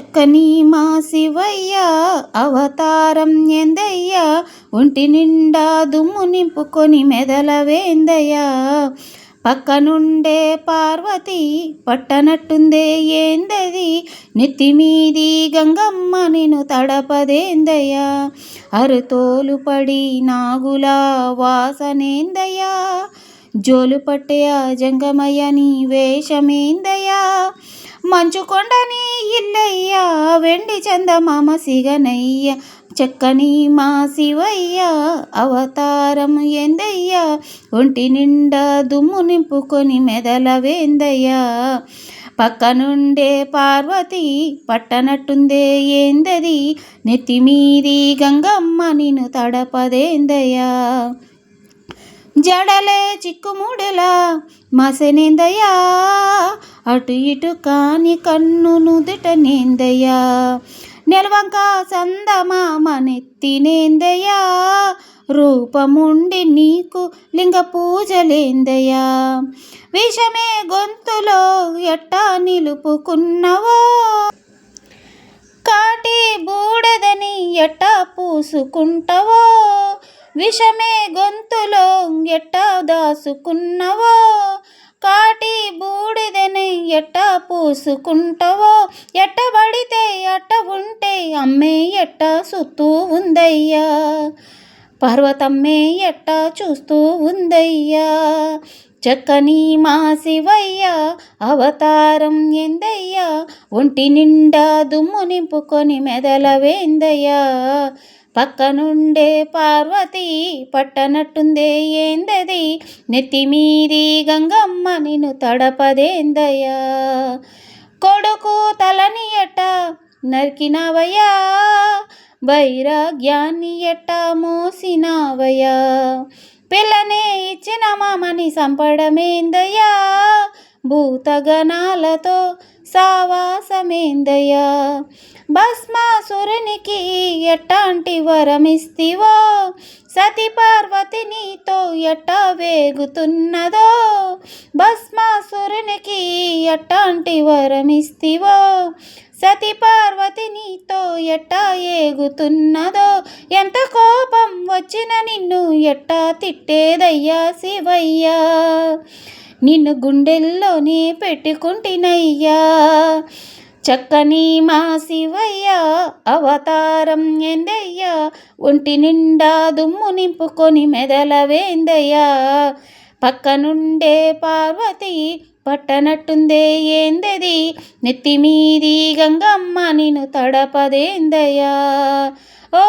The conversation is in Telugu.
చక్కని మా శివయ్య అవతారం ఎందయ్యా ఒంటి నిండా దుమ్ము నింపుకొని మెదల వేందయ్యా. పక్కనుండే పార్వతి పట్టనట్టుందే ఏందది? నెత్తిమీది గంగమ్మ నేను తడపదేందయ్యా? అరుతోలు పడి నాగుల వాసనేందయ్యా? జోలు పట్టే ఆ జంగమయ్య నీ వేషమేందయ్యా? మంచుకొండని ఇల్లయ్యా వెండి చందమామ సిగనయ్య చక్కని మా శివయ్య అవతారం ఎందయ్యా ఒంటి నిండా దుమ్ము నింపుకొని మెదల వేందయ్యా? పక్కనుండే పార్వతి పట్టనట్టుందే ఏందది? నెత్తిమీది గంగమ్మ నిన్ను తడపదేందయ్యా? జడలే చిక్కుముడెలా మసనిందయ్యా? అటు ఇటు కాని కన్ను నుదుట నిందయ్యా నిల్వంక సందమామనెత్తినేందయ్యా రూపముండి నీకు లింగ పూజలేందయ్యా? విషమే గొంతులో ఎట్టా నిలుపుకున్నవో? కాటి బూడదని ఎట్టా పూసుకుంటావో? విషమే గొంతులో పూసుకున్నవో? కాటి బూడిదని ఎట్ట పూసుకుంటావో? ఎట్టబడితే ఎట్ట ఉంటే అమ్మే ఎట్ట సుత్తూ ఉందయ్యా? పర్వతమ్మే ఎట్ట చూస్తూ ఉందయ్యా? చక్కని మా శివయ్య అవతారం ఎందయ్యా ఒంటి నిండా దుమ్ము నింపుకొని మెదల వేందయ్యా పక్కనుండే పార్వతి పట్టనట్టుందే ఏందది? నెత్తిమీది గంగమ్మ నిన్ను తడపదేందయ్యా? కొడుకు తలని ఎట్ట నరికినవయ్యా? వైరాగ్యాన్ని ఎట్ట మోసినవయ్యా? పిల్లనే ఇచ్చిన మామని సంపడమేందయ్యా? భూతగణాలతో సావాసమేందయ్యా? భస్మాసురునికి ఎట్టాంటి వరమిస్తివో? సతి పార్వతి నీతో ఎట్టా వేగుతున్నదో? భస్మాసురునికి ఎట్టాంటి వరమిస్తివో? సతి పార్వతి నీతో ఎట్టా ఏగుతున్నదో? ఎంత కోపం వచ్చిన నిన్ను ఎట్టా తిట్టేదయ్యా శివయ్యా? నిన్ను గుండెల్లోనే పెట్టుకుంటేనయ్యా. చక్కని మా శివయ్య అవతారం ఎందయ్యా ఒంటి నిండా దుమ్ము నింపుకొని మెదల వేందయ్యా పక్కనుండే పార్వతి పట్టనట్టుందే ఏందది. నెత్తిమీది గంగమ్మ నిన్ను తడపదేందయ్యా. ఓ